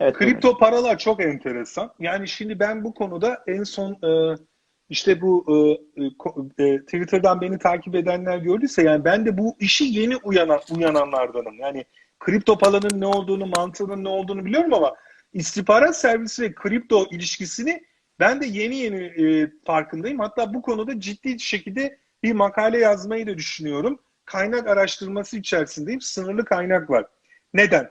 Evet, Kripto evet. paralar çok enteresan. Yani şimdi ben bu konuda en son e, işte bu e, e, Twitter'dan beni takip edenler gördüyse yani ben de bu işi yeni uyanan, uyananlardanım. Yani kripto paranın ne olduğunu, mantığının ne olduğunu biliyorum ama istihbarat servisi ve kripto ilişkisini ben de yeni yeni e, farkındayım. Hatta bu konuda ciddi şekilde bir makale yazmayı da düşünüyorum. Kaynak araştırması içerisindeyim. Sınırlı kaynak var. Neden?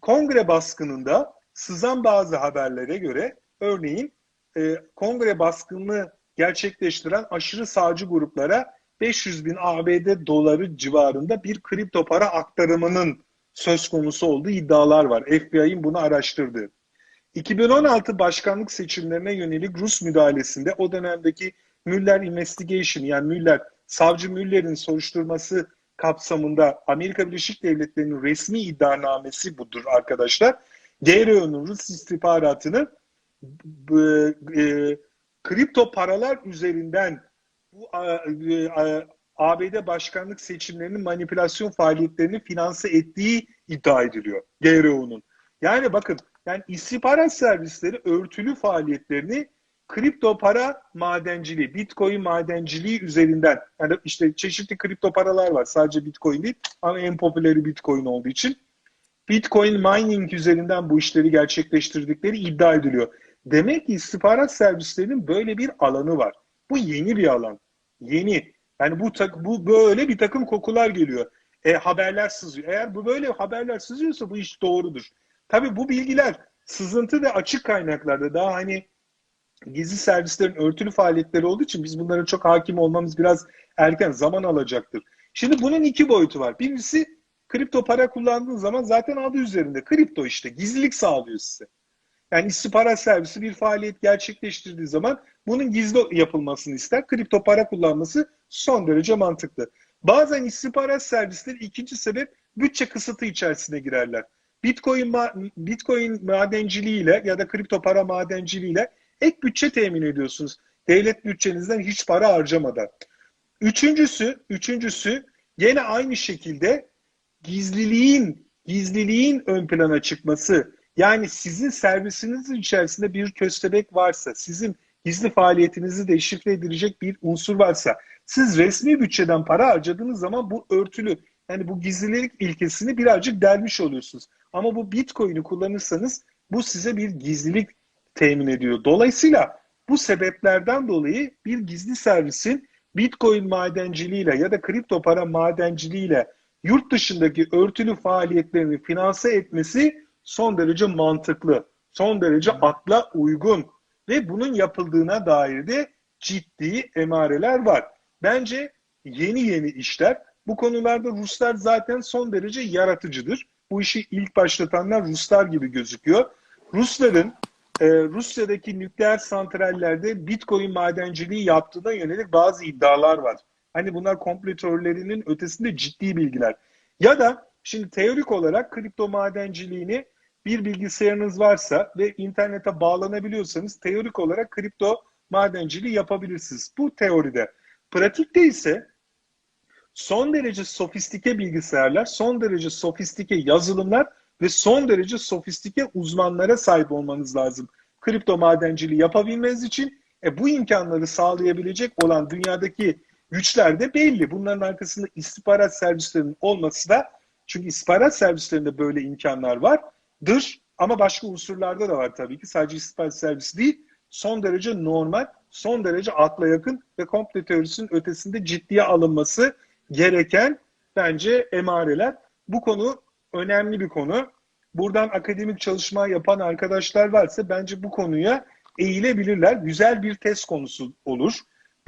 Kongre baskınında sızan bazı haberlere göre örneğin e, kongre baskını gerçekleştiren aşırı sağcı gruplara 500 bin ABD doları civarında bir kripto para aktarımının söz konusu olduğu iddialar var. FBI'nin bunu araştırdı. 2016 başkanlık seçimlerine yönelik Rus müdahalesinde o dönemdeki Müller Investigation yani Müller, savcı Müller'in soruşturması kapsamında Amerika Birleşik Devletleri'nin resmi iddianamesi budur arkadaşlar. GRO'nun Rus istihbaratını e, kripto paralar üzerinden bu e, ABD başkanlık seçimlerinin manipülasyon faaliyetlerini finanse ettiği iddia ediliyor GRO'nun. Yani bakın yani istihbarat servisleri örtülü faaliyetlerini kripto para madenciliği, bitcoin madenciliği üzerinden yani işte çeşitli kripto paralar var. Sadece bitcoin değil ama en popüleri bitcoin olduğu için bitcoin mining üzerinden bu işleri gerçekleştirdikleri iddia ediliyor. Demek ki istihbarat servislerinin böyle bir alanı var. Bu yeni bir alan. Yeni. Yani bu bu böyle bir takım kokular geliyor. E, haberler sızıyor. Eğer bu böyle haberler sızıyorsa bu iş doğrudur. Tabii bu bilgiler sızıntı ve açık kaynaklarda daha hani gizli servislerin örtülü faaliyetleri olduğu için biz bunlara çok hakim olmamız biraz erken zaman alacaktır. Şimdi bunun iki boyutu var. Birincisi kripto para kullandığın zaman zaten adı üzerinde. Kripto işte gizlilik sağlıyor size. Yani istihbarat servisi bir faaliyet gerçekleştirdiği zaman bunun gizli yapılmasını ister. Kripto para kullanması son derece mantıklı. Bazen istihbarat servisleri ikinci sebep bütçe kısıtı içerisine girerler. Bitcoin Bitcoin madenciliğiyle ya da kripto para madenciliğiyle ek bütçe temin ediyorsunuz. Devlet bütçenizden hiç para harcamadan. Üçüncüsü, üçüncüsü yine aynı şekilde gizliliğin gizliliğin ön plana çıkması. Yani sizin servisinizin içerisinde bir köstebek varsa, sizin gizli faaliyetinizi deşifre edilecek bir unsur varsa, siz resmi bütçeden para harcadığınız zaman bu örtülü. Yani bu gizlilik ilkesini birazcık delmiş oluyorsunuz. Ama bu Bitcoin'i kullanırsanız bu size bir gizlilik temin ediyor. Dolayısıyla bu sebeplerden dolayı bir gizli servisin Bitcoin madenciliğiyle ya da kripto para madenciliğiyle yurt dışındaki örtülü faaliyetlerini finanse etmesi son derece mantıklı, son derece akla uygun ve bunun yapıldığına dair de ciddi emareler var. Bence yeni yeni işler. Bu konularda Ruslar zaten son derece yaratıcıdır. Bu işi ilk başlatanlar Ruslar gibi gözüküyor. Rusların e, Rusya'daki nükleer santrallerde Bitcoin madenciliği yaptığına yönelik bazı iddialar var. Hani bunlar komplo ötesinde ciddi bilgiler. Ya da şimdi teorik olarak kripto madenciliğini bir bilgisayarınız varsa ve internete bağlanabiliyorsanız teorik olarak kripto madenciliği yapabilirsiniz. Bu teoride. Pratikte ise son derece sofistike bilgisayarlar, son derece sofistike yazılımlar ve son derece sofistike uzmanlara sahip olmanız lazım. Kripto madenciliği yapabilmeniz için e, bu imkanları sağlayabilecek olan dünyadaki güçler de belli. Bunların arkasında istihbarat servislerinin olması da çünkü istihbarat servislerinde böyle imkanlar var. Dır ama başka unsurlarda da var tabii ki. Sadece istihbarat servisi değil. Son derece normal, son derece akla yakın ve komple teorisinin ötesinde ciddiye alınması gereken bence emareler. Bu konu önemli bir konu. Buradan akademik çalışma yapan arkadaşlar varsa bence bu konuya eğilebilirler. Güzel bir test konusu olur.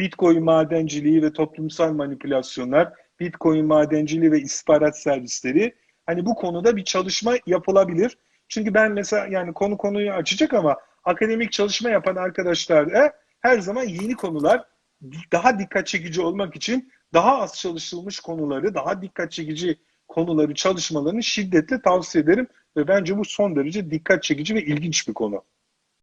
Bitcoin madenciliği ve toplumsal manipülasyonlar, Bitcoin madenciliği ve istihbarat servisleri. Hani bu konuda bir çalışma yapılabilir. Çünkü ben mesela yani konu konuyu açacak ama akademik çalışma yapan arkadaşlar da her zaman yeni konular daha dikkat çekici olmak için daha az çalışılmış konuları, daha dikkat çekici konuları çalışmalarını şiddetle tavsiye ederim ve bence bu son derece dikkat çekici ve ilginç bir konu.